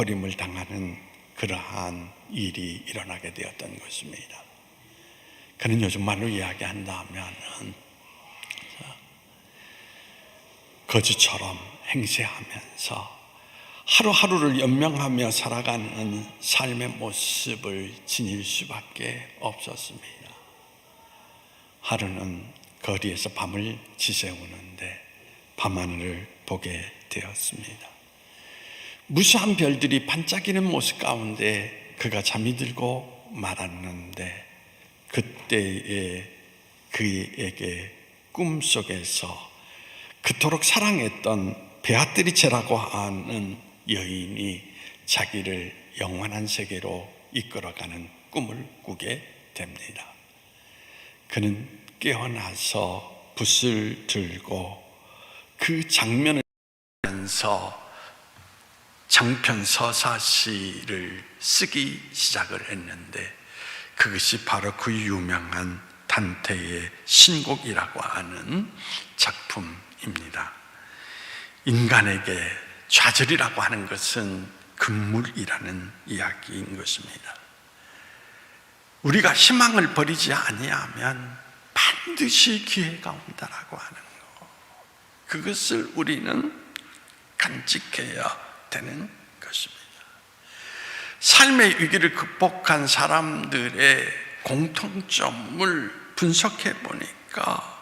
버림을 당하는 그러한 일이 일어나게 되었던 것입니다. 그는 요즘 말로 이야기한다면은 거지처럼 행세하면서 하루하루를 연명하며 살아가는 삶의 모습을 지닐 수밖에 없었습니다. 하루는 거리에서 밤을 지새우는데 밤하늘을 보게 되었습니다. 무수한 별들이 반짝이는 모습 가운데 그가 잠이 들고 말았는데 그때에 그에게 꿈속에서 그토록 사랑했던 베아트리체라고 하는 여인이 자기를 영원한 세계로 이끌어가는 꿈을 꾸게 됩니다. 그는 깨어나서 붓을 들고 그 장면을 보면서 장편 서사시를 쓰기 시작을 했는데 그것이 바로 그 유명한 단테의 신곡이라고 하는 작품입니다. 인간에게 좌절이라고 하는 것은 금물이라는 이야기인 것입니다. 우리가 희망을 버리지 아니하면 반드시 기회가 온다라고 하는 거. 그것을 우리는 간직해야 되는 것입니다. 삶의 위기를 극복한 사람들의 공통점을 분석해 보니까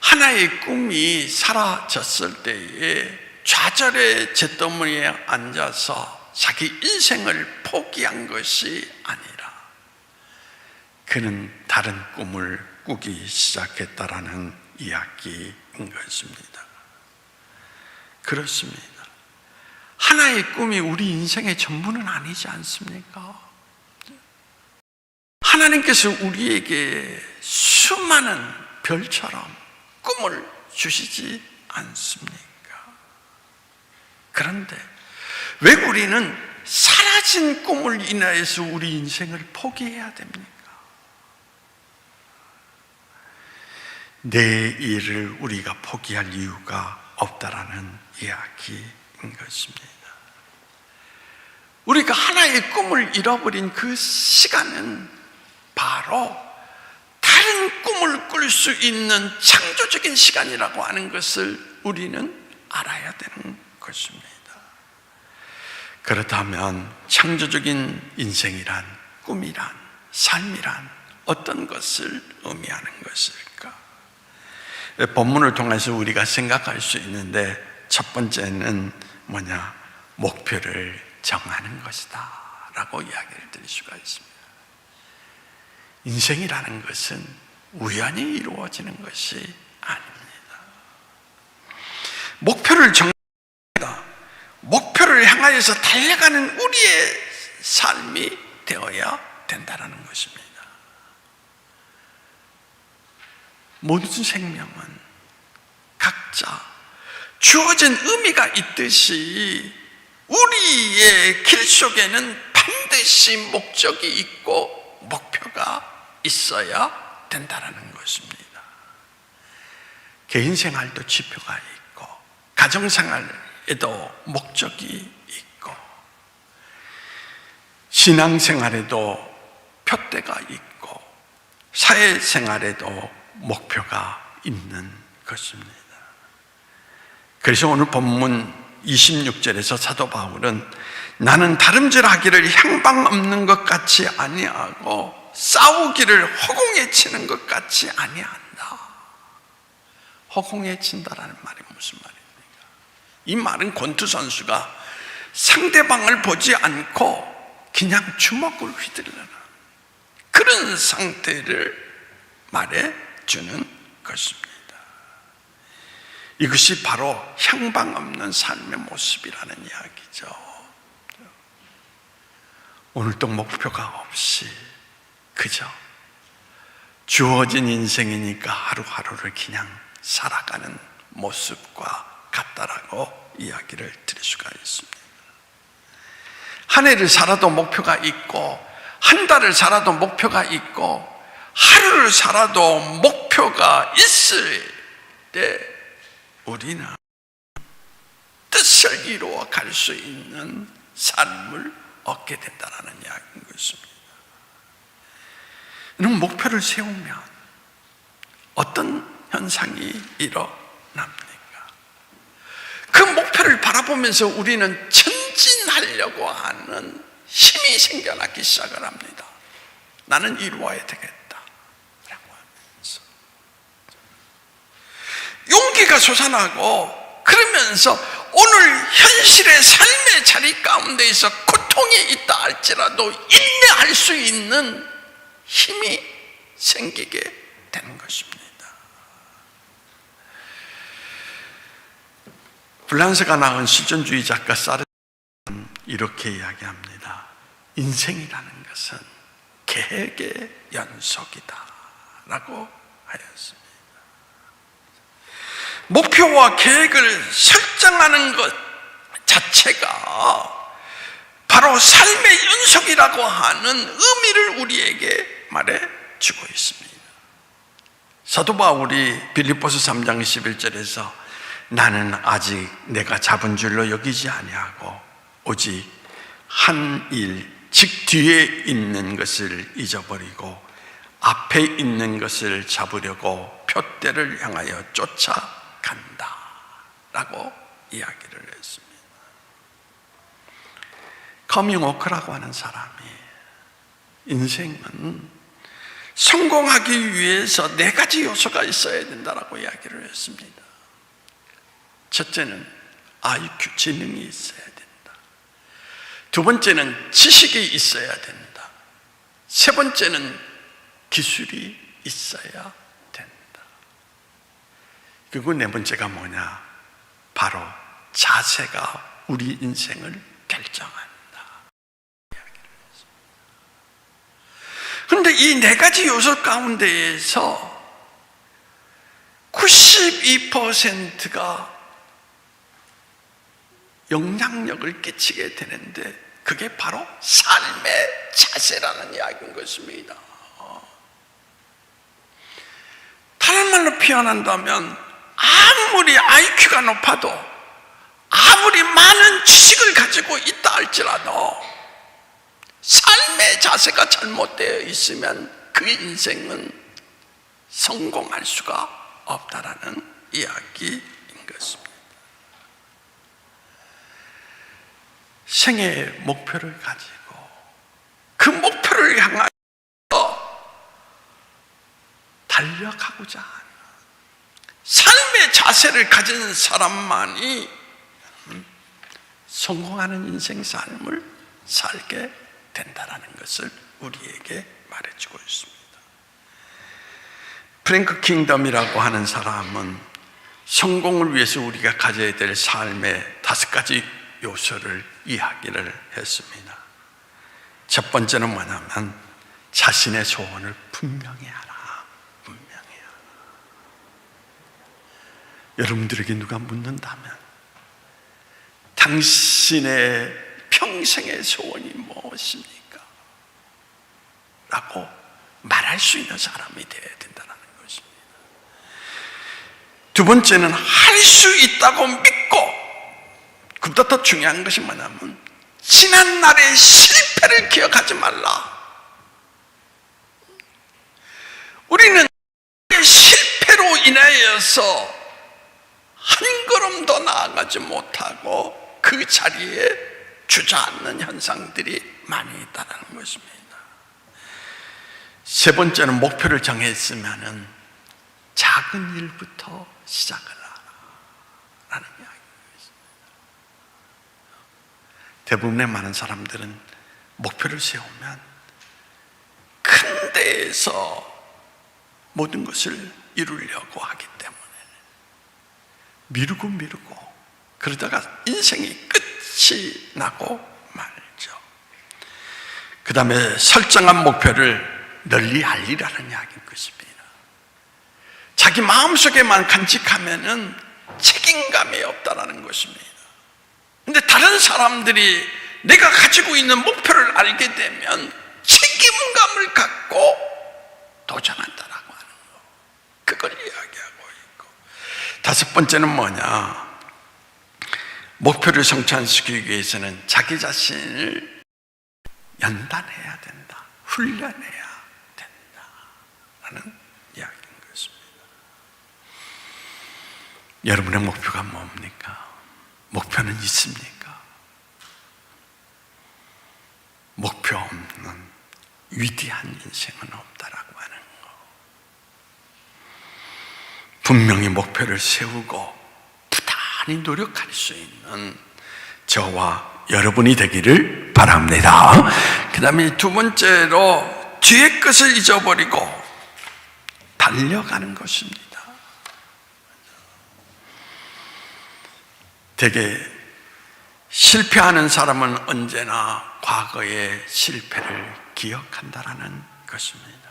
하나의 꿈이 사라졌을 때에 좌절의 잿더미에 앉아서 자기 인생을 포기한 것이 아니라 그는 다른 꿈을 꾸기 시작했다라는 이야기인 것입니다. 그렇습니다. 하나의 꿈이 우리 인생의 전부는 아니지 않습니까? 하나님께서 우리에게 수많은 별처럼 꿈을 주시지 않습니까? 그런데 왜 우리는 사라진 꿈을 인하여서 우리 인생을 포기해야 됩니까? 내 일을 우리가 포기할 이유가 없다라는 이야기인 것입니다. 우리가 하나의 꿈을 잃어버린 그 시간은 바로 다른 꿈을 꿀 수 있는 창조적인 시간이라고 하는 것을 우리는 알아야 되는 것입니다. 그렇다면 창조적인 인생이란 꿈이란 삶이란 어떤 것을 의미하는 것일까? 본문을 통해서 우리가 생각할 수 있는데 첫 번째는 뭐냐? 목표를 정하는 것이다. 라고 이야기를 드릴 수가 있습니다. 인생이라는 것은 우연히 이루어지는 것이 아닙니다. 목표를 정합니다. 목표를 향하여서 달려가는 우리의 삶이 되어야 된다는 것입니다. 모든 생명은 각자 주어진 의미가 있듯이 우리의 길 속에는 반드시 목적이 있고 목표가 있어야 된다는 것입니다. 개인 생활도 지표가 있고, 가정 생활에도 목적이 있고, 신앙 생활에도 표대가 있고, 사회 생활에도 목표가 있는 것입니다. 그래서 오늘 본문 26절에서 사도 바울은 나는 다름질하기를 향방 없는 것 같이 아니하고 싸우기를 허공에 치는 것 같이 아니한다. 허공에 친다라는 말이 무슨 말입니까? 이 말은 권투 선수가 상대방을 보지 않고 그냥 주먹을 휘두르는 그런 상태를 말해 주는 것입니다. 이것이 바로 향방 없는 삶의 모습이라는 이야기죠. 오늘도 목표가 없이 그저 주어진 인생이니까 하루하루를 그냥 살아가는 모습과 같다라고 이야기를 드릴 수가 있습니다. 한 해를 살아도 목표가 있고, 한 달을 살아도 목표가 있고, 하루를 살아도 목표가 있을 때 우리는 뜻을 이루어 갈 수 있는 삶을 얻게 된다는 이야기인 것입니다. 이런 목표를 세우면 어떤 현상이 일어납니까? 그 목표를 바라보면서 우리는 전진하려고 하는 힘이 생겨나기 시작을 합니다. 나는 이루어야 되겠다. 라고 하면서. 용기가 솟아나고 그러면서 오늘 현실의 삶의 자리 가운데에서 고통이 있다 할지라도 인내할 수 있는 힘이 생기게 되는 것입니다. 불란스가 낳은 실존주의 작가 사르는 이렇게 이야기합니다. 인생이라는 것은 계획의 연속이다. 라고 하였습니다. 목표와 계획을 설정하는 것 자체가 바로 삶의 연속이라고 하는 의미를 우리에게 말해 주고 있습니다. 사도 바울이 빌립보서 3장 11절에서 나는 아직 내가 잡은 줄로 여기지 아니하고 오직 한 일, 즉 뒤에 있는 것을 잊어버리고 앞에 있는 것을 잡으려고 표대를 향하여 쫓아 간다. 라고 이야기를 했습니다. 커밍 워크라고 하는 사람이 인생은 성공하기 위해서 네 가지 요소가 있어야 된다라고 이야기를 했습니다. 첫째는 IQ 지능이 있어야 된다. 두 번째는 지식이 있어야 된다. 세 번째는 기술이 있어야. 그리고 네 번째가 뭐냐? 바로 자세가 우리 인생을 결정한다. 그런데 이 네 가지 요소 가운데에서 92%가 영향력을 끼치게 되는데 그게 바로 삶의 자세라는 이야기인 것입니다. 다른 말로 표현한다면 아무리 IQ가 높아도 아무리 많은 지식을 가지고 있다 할지라도 삶의 자세가 잘못되어 있으면 그 인생은 성공할 수가 없다라는 이야기인 것입니다. 생의 목표를 가지고 그 목표를 향하여 달려가고자 삶의 자세를 가진 사람만이 성공하는 인생 삶을 살게 된다라는 것을 우리에게 말해주고 있습니다. 프랭크 킹덤이라고 하는 사람은 성공을 위해서 우리가 가져야 될 삶의 다섯 가지 요소를 이야기를 했습니다. 첫 번째는 뭐냐면 자신의 소원을 분명히 하라. 분명히 하라. 여러분들에게 누가 묻는다면 당신의 평생의 소원이 무엇입니까? 라고 말할 수 있는 사람이 되어야 된다는 것입니다. 두 번째는 할 수 있다고 믿고 그보다 더 중요한 것이 뭐냐면 지난 날의 실패를 기억하지 말라. 우리는 실패로 인하여서 한 걸음 더 나아가지 못하고 그 자리에 주저앉는 현상들이 많이 있다는 것입니다. 세 번째는 목표를 정했으면 작은 일부터 시작을 하라. 라는 이야기입니다. 대부분의 많은 사람들은 목표를 세우면 큰 데에서 모든 것을 이루려고 하기 때문에 미루고 미루고 그러다가 인생이 끝이 나고 말죠. 그 다음에 설정한 목표를 널리 알리라는 이야기인 것입니다. 자기 마음속에만 간직하면은 책임감이 없다라는 것입니다. 근데 다른 사람들이 내가 가지고 있는 목표를 알게 되면 책임감을 갖고 도전한다라고 하는 거. 그걸 이야기하고. 다섯 번째는 뭐냐? 목표를 성취시키기 위해서는 자기 자신을 연단해야 된다. 훈련해야 된다. 라는 이야기인 것입니다. 여러분의 목표가 뭡니까? 목표는 있습니까? 목표 없는 위대한 인생은 없다라고 하는 거. 분명히 목표를 세우고 부단히 노력할 수 있는 저와 여러분이 되기를 바랍니다. 그 다음에 두 번째로 뒤의 것을 잊어버리고 달려가는 것입니다. 되게 실패하는 사람은 언제나 과거의 실패를 기억한다라는 것입니다.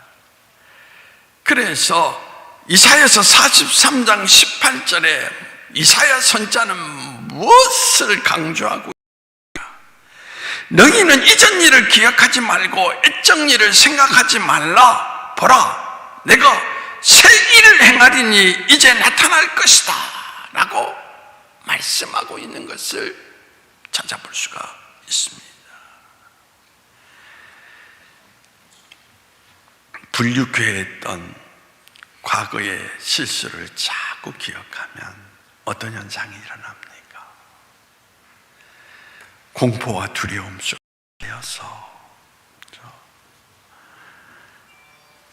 그래서 이사야서 43장 18절에 이사야 선자는 무엇을 강조하고? 너희는 이전 일을 기억하지 말고 애정 일을 생각하지 말라. 보라, 내가 새 일을 행하리니 이제 나타날 것이다. 라고 말씀하고 있는 것을 찾아볼 수가 있습니다. 불육회했던 과거의 실수를 자꾸 기억하면 어떤 현상이 일어납니까? 공포와 두려움 속에서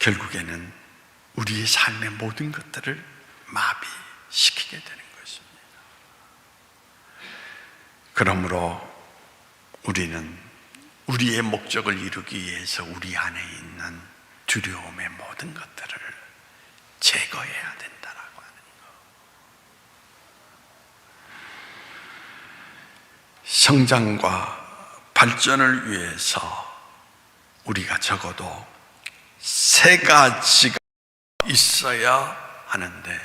결국에는 우리의 삶의 모든 것들을 마비시키게 되는 것입니다. 그러므로 우리는 우리의 목적을 이루기 위해서 우리 안에 있는 두려움의 모든 것들을 제거해야 된다라고 하는 거. 성장과 발전을 위해서 우리가 적어도 세 가지가 있어야 하는데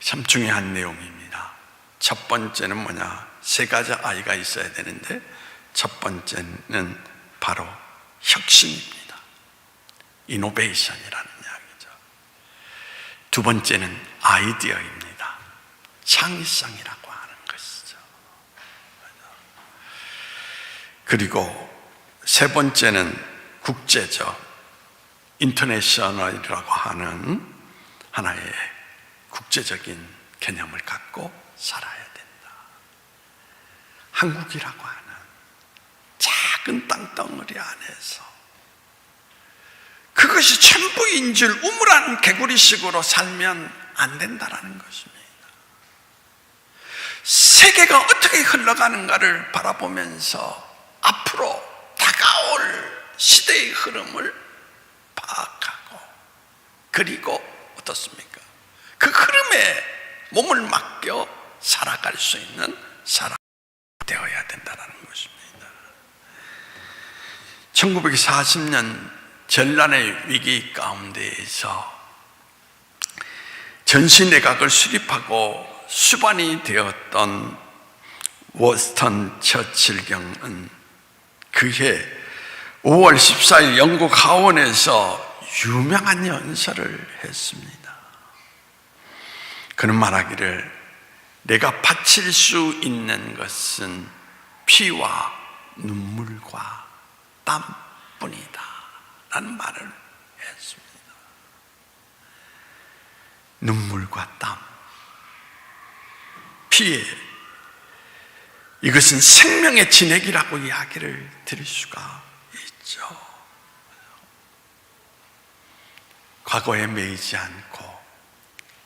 참 중요한 내용입니다. 첫 번째는 뭐냐? 세 가지 아이가 있어야 되는데 첫 번째는 바로 혁신입니다. 이노베이션이라는. 두 번째는 아이디어입니다. 창의성이라고 하는 것이죠. 그리고 세 번째는 국제적 인터내셔널이라고 하는 하나의 국제적인 개념을 갖고 살아야 된다. 한국이라고 하는 작은 땅덩어리 안에서 그것이 전부인 줄 우물한 개구리식으로 살면 안 된다라는 것입니다. 세계가 어떻게 흘러가는가를 바라보면서 앞으로 다가올 시대의 흐름을 파악하고 그리고 어떻습니까? 그 흐름에 몸을 맡겨 살아갈 수 있는 사람 되어야 된다는 것입니다. 1940년 전란의 위기 가운데에서 전시내각을 수립하고 수반이 되었던 워스턴 처칠경은 그해 5월 14일 영국 하원에서 유명한 연설을 했습니다. 그는 말하기를 내가 바칠 수 있는 것은 피와 눈물과 땀뿐이다. 라는 말을 했습니다. 눈물과 땀. 피에 이것은 생명의 진액이라고 이야기를 드릴 수가 있죠. 과거에 매이지 않고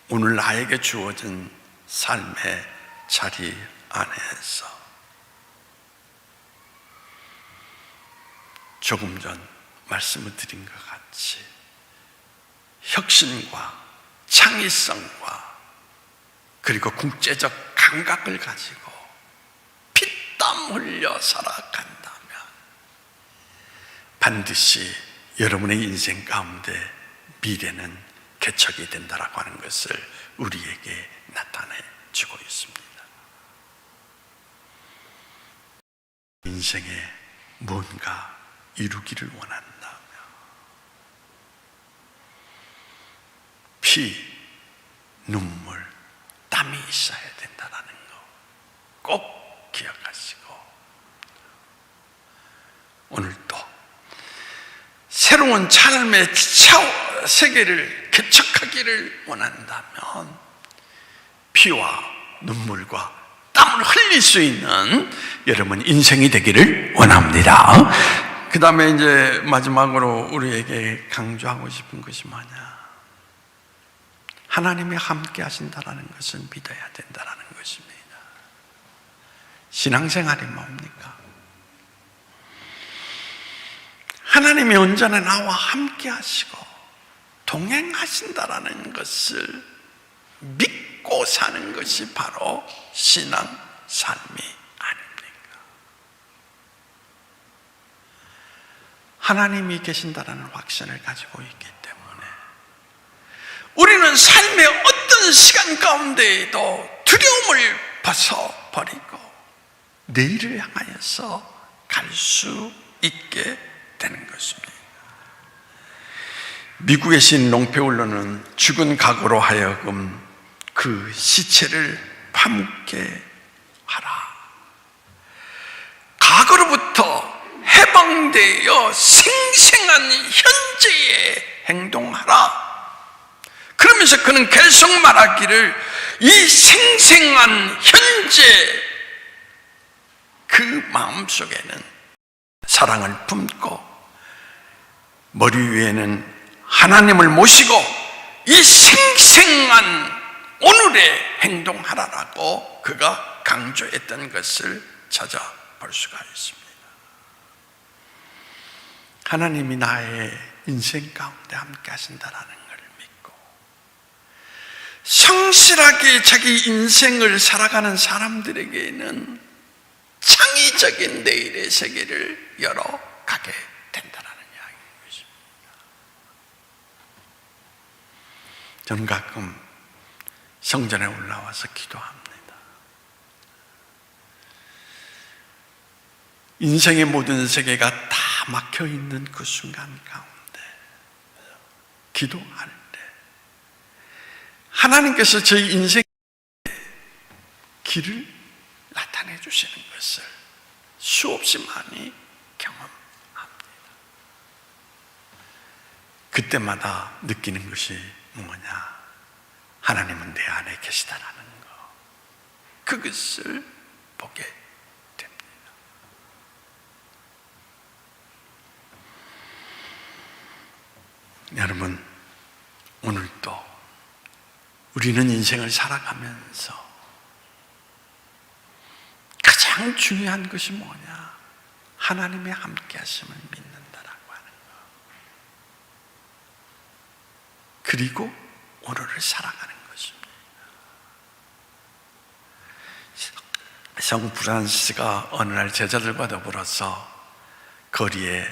오늘 나에게 주어진 삶의 자리 안에서 조금 전 말씀을 드린 것 같이 혁신과 창의성과 그리고 국제적 감각을 가지고 피땀 흘려 살아간다면 반드시 여러분의 인생 가운데 미래는 개척이 된다라고 하는 것을 우리에게 나타내 주고 있습니다. 인생에 뭔가 이루기를 원한다면 피, 눈물, 땀이 있어야 된다는 거. 꼭 기억하시고 오늘도 새로운 삶의 차- 세계를 개척하기를 원한다면 피와 눈물과 땀을 흘릴 수 있는 여러분 인생이 되기를 원합니다. 그 다음에 이제 마지막으로 우리에게 강조하고 싶은 것이 뭐냐? 하나님이 함께 하신다라는 것을 믿어야 된다라는 것입니다. 신앙생활이 뭡니까? 하나님이 언제나 나와 함께 하시고 동행하신다라는 것을 믿고 사는 것이 바로 신앙 삶이 아닙니까? 하나님이 계신다라는 확신을 가지고 때문에 우리는 삶의 어떤 시간 가운데에도 두려움을 벗어버리고 내일을 향하여서 갈 수 있게 되는 것입니다. 미국의 신 롱페울러는 죽은 각오로 하여금 그 시체를 파묻게 하라. 과거로부터 해방되어 생생한 현재에 행동하라. 그러면서 그는 계속 말하기를 이 생생한 현재 그 마음 속에는 사랑을 품고 머리 위에는 하나님을 모시고 이 생생한 오늘에 행동하라라고 그가 강조했던 것을 찾아볼 수가 있습니다. 하나님이 나의 인생 가운데 함께 하신다라는 성실하게 자기 인생을 살아가는 사람들에게는 창의적인 내일의 세계를 열어가게 된다는 이야기인 것입니다. 저는 가끔 성전에 올라와서 기도합니다. 인생의 모든 세계가 다 막혀 있는 그 순간 가운데 기도할 때 하나님께서 저희 인생 길을 나타내 주시는 것을 수없이 많이 경험합니다. 그때마다 느끼는 것이 뭐냐? 하나님은 내 안에 계시다라는 거. 그것을 보게 됩니다. 여러분, 오늘도 우리는 인생을 살아가면서 가장 중요한 것이 뭐냐? 하나님의 함께 하심을 믿는다라고 하는 거. 그리고 오늘을 살아가는 것입니다. 성 프란시스가 어느 날 제자들과 더불어서 거리에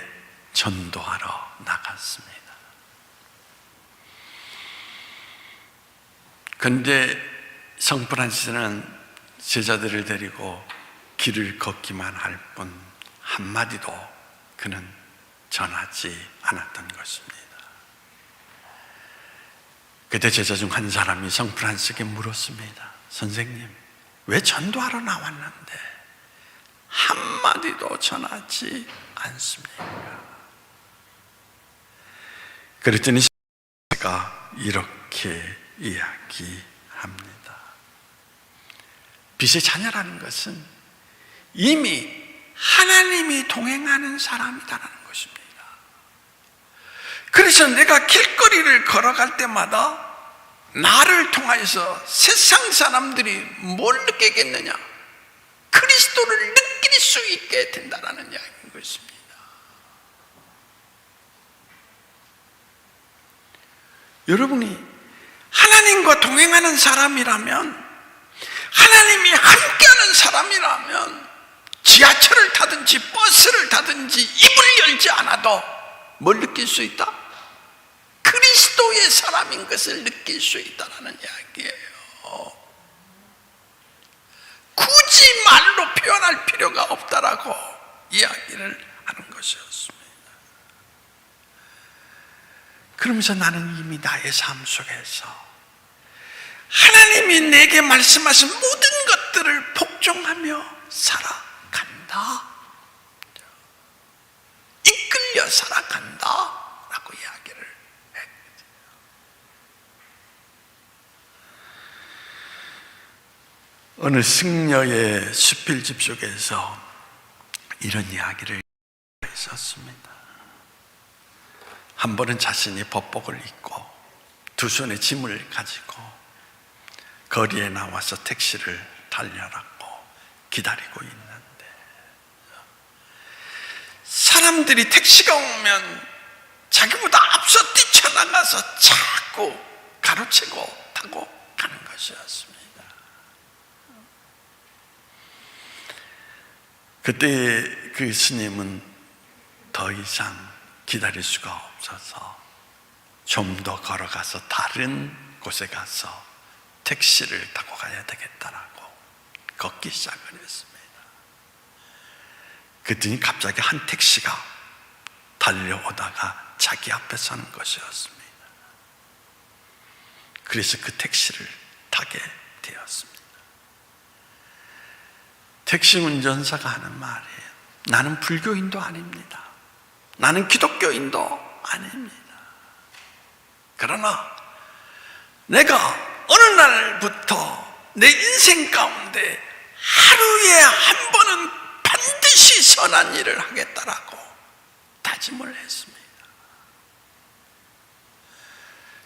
전도하러 나갔습니다. 근데 성 프란시스는 제자들을 데리고 길을 걷기만 할 뿐 한마디도 그는 전하지 않았던 것입니다. 그때 제자 중 한 사람이 성 프란스에게 물었습니다. 선생님, 왜 전도하러 나왔는데 한마디도 전하지 않습니까? 그랬더니 가 이렇게 이야기합니다. 빛의 자녀라는 것은 이미 하나님이 동행하는 사람이다라는 것입니다. 그래서 내가 길거리를 걸어갈 때마다 나를 통하여서 세상 사람들이 뭘 느끼겠느냐? 그리스도를 느낄 수 있게 된다는 이야기인 것입니다. 여러분이 하나님과 동행하는 사람이라면 하나님이 함께하는 사람이라면 지하철을 타든지 버스를 타든지 입을 열지 않아도 뭘 느낄 수 있다? 그리스도의 사람인 것을 느낄 수 있다는 이야기예요. 굳이 말로 표현할 필요가 없다라고 이야기를 하는 것이었습니다. 그러면서 나는 이미 나의 삶 속에서 하나님이 내게 말씀하신 모든 것들을 복 복종하며 살아간다. 이끌려 살아간다. 라고 이야기를 했죠. 어느 승려의 수필집 속에서 이런 이야기를 있었습니다. 한 번은 자신이 법복을 입고 두 손에 짐을 가지고 거리에 나와서 택시를 달려라고 기다리고 있는데 사람들이 택시가 오면 자기보다 앞서 뛰쳐나가서 자꾸 가로채고 타고 가는 것이었습니다. 그때 그 스님은 더 이상 기다릴 수가 없어서 좀 더 걸어가서 다른 곳에 가서 택시를 타고 가야 되겠다라고 걷기 시작을 했습니다. 그랬더니 갑자기 한 택시가 달려오다가 자기 앞에 서는 것이었습니다. 그래서 그 택시를 타게 되었습니다. 택시 운전사가 하는 말이에요. 나는 불교인도 아닙니다. 나는 기독교인도 아닙니다. 그러나 내가 어느 날부터 내 인생 가운데 하루에 한 번은 반드시 선한 일을 하겠다라고 다짐을 했습니다.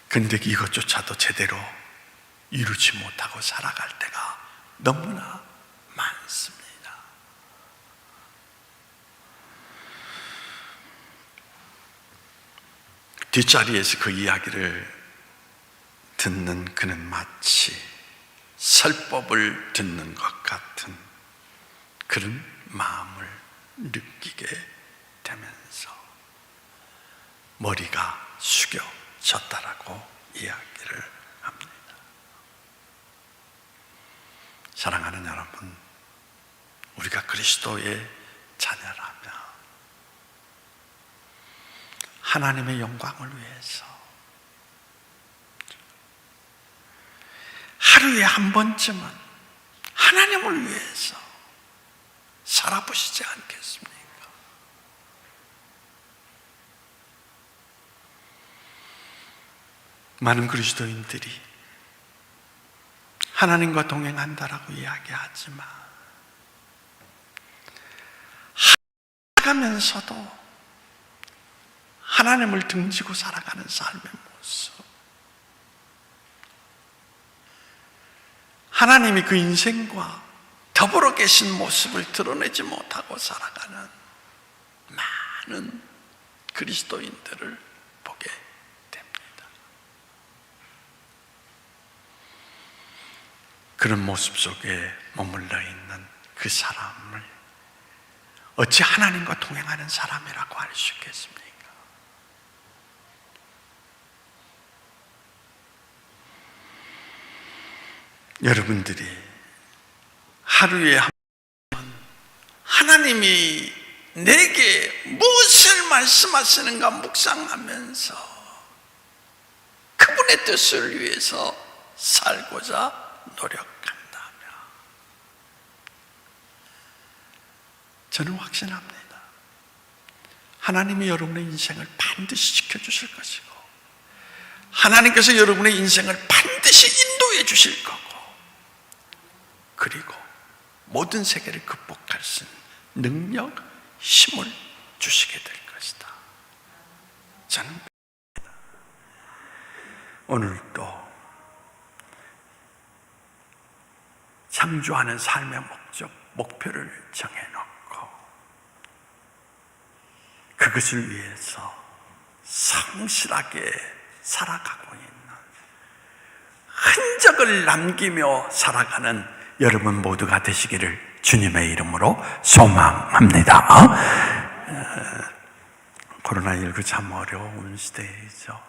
근데 이것조차도 제대로 이루지 못하고 살아갈 때가 너무나 많습니다. 뒷자리에서 그 이야기를 듣는 그는 마치 설법을 듣는 것 같은 그런 마음을 느끼게 되면서 머리가 숙여졌다라고 이야기를 합니다. 사랑하는 여러분, 우리가 그리스도의 자녀라면 하나님의 영광을 위해서 하루에 한 번쯤은 하나님을 위해서 살아보시지 않겠습니까? 많은 그리스도인들이 하나님과 동행한다라고 이야기하지만 살아가면서도 하나님을 등지고 살아가는 삶의 모습 하나님이 그 인생과 더불어 계신 모습을 드러내지 못하고 살아가는 많은 그리스도인들을 보게 됩니다. 그런 모습 속에 머물러 있는 그 사람을 어찌 하나님과 동행하는 사람이라고 할 수 있겠습니까? 여러분들이 하루에 한 번 하나님이 내게 무엇을 말씀하시는가 묵상하면서 그분의 뜻을 위해서 살고자 노력한다면 저는 확신합니다. 하나님이 여러분의 인생을 반드시 지켜주실 것이고 하나님께서 여러분의 인생을 반드시 인도해 주실 거고 그리고 모든 세계를 극복할 수 있는 능력, 힘을 주시게 될 것이다. 저는. 오늘도 창조하는 삶의 목적, 목표를 정해놓고 그것을 위해서 성실하게 살아가고 있는 흔적을 남기며 살아가는 여러분 모두가 되시기를 주님의 이름으로 소망합니다. 어, 코로나19 참 어려운 시대이죠.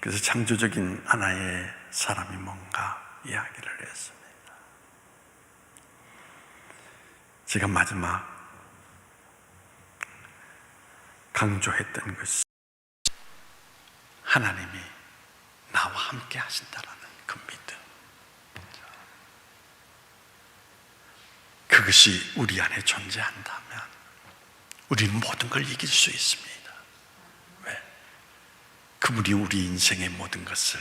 그래서 창조적인 하나의 사람이 뭔가 이야기를 했습니다. 제가 마지막 강조했던 것이 하나님이 나와 함께 하신다라는 그 믿음. 그것이 우리 안에 존재한다면 우리는 모든 걸 이길 수 있습니다. 왜? 그분이 우리 인생의 모든 것을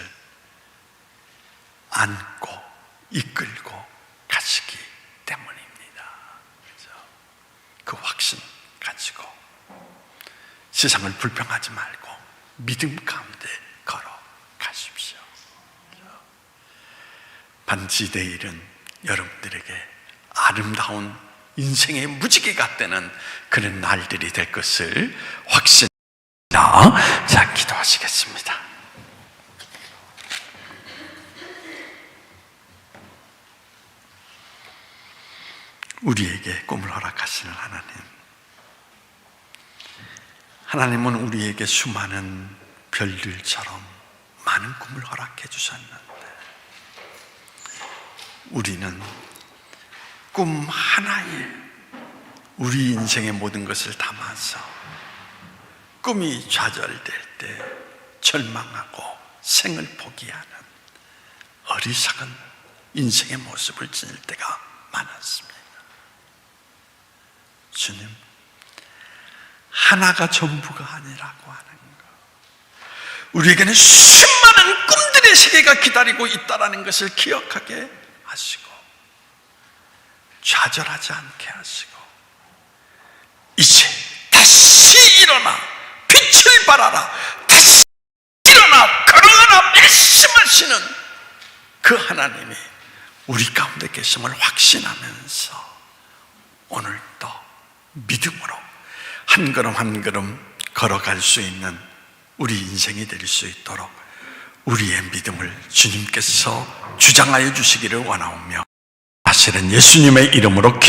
안고 이끌고 가시기 때문입니다. 그죠? 그 확신 가지고 세상을 불평하지 말고 믿음 가운데 걸어 가십시오. 반드시 내일은 여러분들에게 아름다운 인생의 무지개가 되는 그런 날들이 될 것을 확신합니다. 자, 기도하시겠습니다. 우리에게 꿈을 허락하시는 하나님. 하나님은 우리에게 수많은 별들처럼 많은 꿈을 허락해 주셨는데, 우리는 꿈 하나에 우리 인생의 모든 것을 담아서 꿈이 좌절될 때 절망하고 생을 포기하는 어리석은 인생의 모습을 지닐 때가 많았습니다. 주님, 하나가 전부가 아니라고 하는 것. 우리에게는 수많은 꿈들의 세계가 기다리고 있다는 것을 기억하게 하시고, 좌절하지 않게 하시고, 이제 다시 일어나 빛을 발하라. 다시 일어나 걸어가라 말씀하시는 그 하나님이 우리 가운데 계심을 확신하면서 오늘도 믿음으로 한 걸음 한 걸음 걸어갈 수 있는 우리 인생이 될 수 있도록 우리의 믿음을 주님께서 주장하여 주시기를 원하오며 사실은 예수님의 이름으로 기